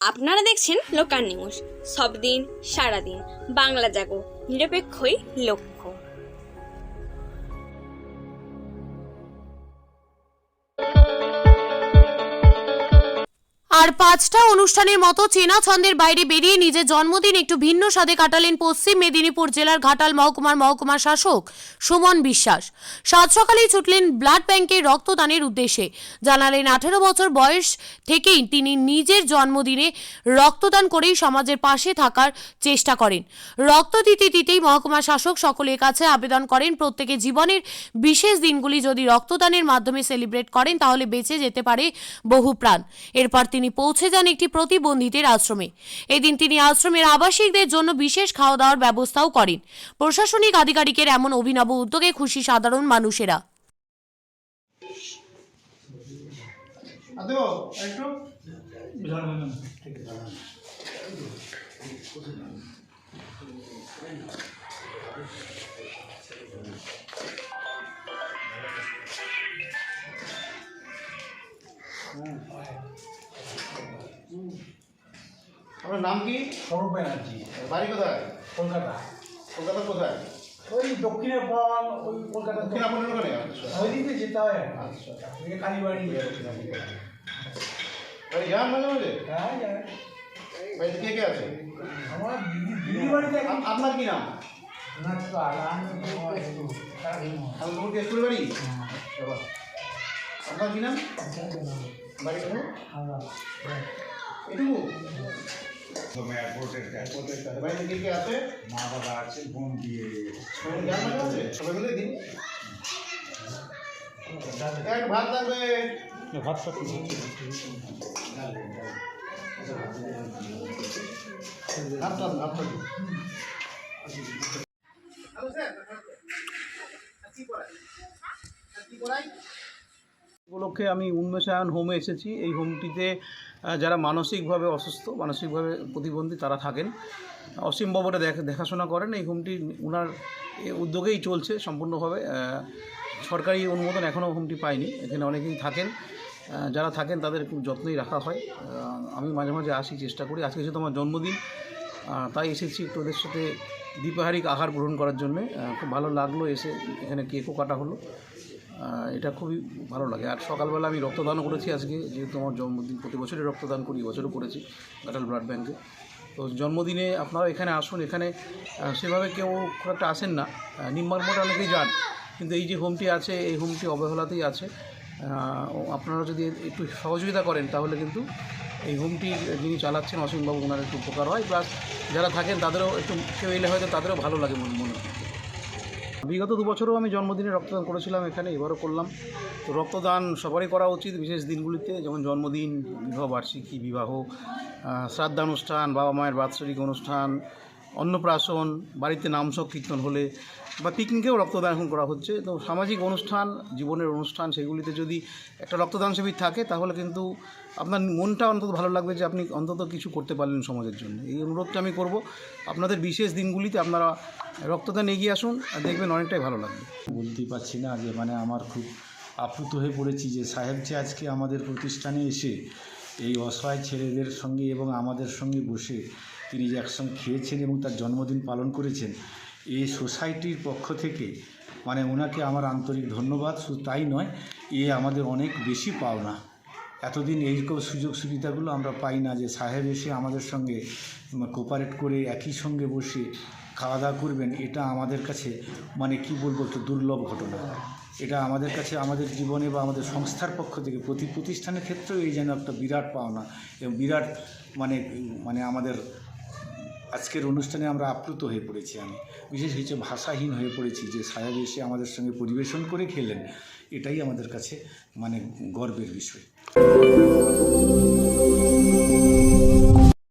আপনারা দেখছেন local news. সব দিন সারাদিন। বাংলা জাগো নিরপেক্ষই লক্ষ্য। আর পাঁচটা অনুষ্ঠানের মতো চেনা ছন্দের বাইরে বেরিয়ে নিজের জন্মদিন একটু ভিন্ন স্বাদে কাটালেন পশ্চিম মেদিনীপুর জেলার ঘাটাল মহকুমার মহকুমা শাসক সুমন বিশ্বাস। সাত সকালেই ছুটলেন ব্লাড ব্যাংকে রক্তদানের উদ্দেশ্যে। জানালেন, আঠেরো বছর বয়স থেকেই তিনি নিজের জন্মদিনে রক্তদান করেই সমাজের পাশে থাকার চেষ্টা করেন। রক্ত দিতে দিতেই মহকুমা শাসক সকলের কাছে আবেদন করেন, প্রত্যেকে জীবনের বিশেষ দিনগুলি যদি রক্তদানের মাধ্যমে সেলিব্রেট করেন, তাহলে বেঁচে যেতে পারে বহু প্রাণ। এরপর তিনি পৌঁছে যান একটি প্রতিবন্ধীদের আশ্রমে। এদিন তিনি আশ্রমের আবাসিকদের জন্য বিশেষ খাওয়া দাওয়ার ব্যবস্থাও করেন। প্রশাসনিক আধিকারিকের এমন অভিনব উদ্যোগে খুশি সাধারণ মানুষেরা। দেবো একটু। আপনার নাম কি? সৌরভ ব্যানার্জি। বাড়ি কোথায়? কলকাতা। কলকাতা কোথায়? ওই দক্ষিণের পাওয়ান ওই কলকাতা দক্ষিণ আপনার ওখানে? আচ্ছা। ওইদিকে যেতে হয় আচ্ছা। ওই কালীবাড়ি। বাড়ি যান মাঝে মাঝে? হ্যাঁ যাই। বাড়িতে কে কে আছে? আমার দিদি দিদি বাড়িতে আপনার কি নাম? বাহ। আপনার কি নাম? বাড়ি এটুকু? প্রথমে এয়ারপোর্টের কাছে কোথায় কে কে আছে? মা বাবা আছে বোন দিয়ে সবাই যান মাঝে মাঝে সবাই মিলে দিন। এক ভাত লাগবে। ভাতটা ভাতটা দিন। হ্যালো স্যার কি পড়ায় কি পড়ায় উপলক্ষে আমি উন্মেষায়ন হোমে এসেছি। এই হোমটিতে যারা মানসিকভাবে অসুস্থ, মানসিকভাবে প্রতিবন্ধী তারা থাকেন। অসীমবাবুরা দেখা দেখাশোনা করেন, এই হোমটি ওনার উদ্যোগেই চলছে সম্পূর্ণভাবে। সরকারি অনুমোদন এখনও হোমটি পায়নি, এখানে অনেকেই থাকেন। যারা থাকেন তাদের খুব যত্নই রাখা হয়। আমি মাঝে মাঝে আসি, চেষ্টা করি। আজকে যেহেতু আমার জন্মদিন তাই এসেছি ওদের সাথে দ্বিপাহারিক আহার গ্রহণ করার জন্যে। খুব ভালো লাগল এসে এখানে কেকও কাটা হলো। এটা খুবই ভালো লাগে। আর সকালবেলা আমি রক্তদানও করেছি আজকে, যেহেতু আমার জন্মদিন প্রতি বছরই রক্তদান করি বছরও করেছি ঘাটাল ব্লাড ব্যাঙ্কে তো জন্মদিনে আপনারা এখানে আসুন, এখানে সেভাবে কেউ খুব একটা আসেন না। নিম্নমাঠ অনেকেই যান, কিন্তু এই যে হোমটি আছে, এই হোমটি অবহেলাতেই আছে। আপনারা যদি একটু সহযোগিতা করেন, তাহলে কিন্তু এই হোমটি যিনি চালাচ্ছেন অসীমবাবু ওনার একটু উপকার হয়। প্লাস যারা থাকেন, তাদেরও একটু কেউ এলে হয়তো তাদেরও ভালো লাগে মনে মনে। হয়। বিগত দু বছরও আমি জন্মদিনে রক্তদান করেছিলাম এখানে, এবারও করলাম। তো রক্তদান সবারই করা উচিত, বিশেষ দিনগুলিতে, যেমন জন্মদিন বিবাহ বার্ষিকী বিবাহ শ্রাদ্ধানুষ্ঠান, বাবা মায়ের বাৎসরিক অনুষ্ঠান অন্নপ্রাশন, বাড়িতে নাম কীর্তন হলে বা পিকনিকেও রক্তদান এখন করা হচ্ছে। তো সামাজিক অনুষ্ঠান, জীবনের অনুষ্ঠান, সেগুলিতে যদি একটা রক্তদান শিবির থাকে, তাহলে কিন্তু আপনার মনটা অন্তত ভালো লাগবে যে আপনি অন্তত কিছু করতে পারলেন সমাজের জন্য। এই অনুরোধটা আমি করব। আপনাদের বিশেষ দিনগুলিতে আপনারা রক্তদান এগিয়ে আসুন, আর দেখবেন অনেকটাই ভালো লাগবে। বলতেই পারছি না যে মানে আমার খুব আপ্লুত হয়ে পড়েছি যে সাহেব যে আজকে আমাদের প্রতিষ্ঠানে এসে এই অসহায় ছেলেদের সঙ্গে এবং আমাদের সঙ্গে বসে তিনি যে একসঙ্গে খেয়েছেন এবং তার জন্মদিন পালন করেছেন, এই সোসাইটির পক্ষ থেকে মানে ওনাকে আমার আন্তরিক ধন্যবাদ, শুধু তাই নয়, এ আমাদের অনেক বেশি পাওনা। এতদিন এইরকম সুযোগ সুবিধাগুলো আমরা পাই না যে সাহেব এসে আমাদের সঙ্গে কোপারেট করে একই সঙ্গে বসে খাওয়া দাওয়া করবেন, এটা আমাদের কাছে মানে কি বলব একটু দুর্লভ ঘটনা। এটা আমাদের কাছে, আমাদের জীবনে বা আমাদের সংস্থার পক্ষ থেকে, প্রতি প্রতিষ্ঠানের ক্ষেত্রেও এই যেন একটা বিরাট পাওনা এবং বিরাট মানে মানে আমাদের আজকের অনুষ্ঠানে আমরা আপ্লুত হয়ে পড়েছি আমি। বিশেষ কিছু ভাষাহীন হয়ে পড়েছি যে সাহেব এসে আমাদের সঙ্গে পরিবেশন করে খেলেন, এটাই আমাদের কাছে মানে গর্বের বিষয়।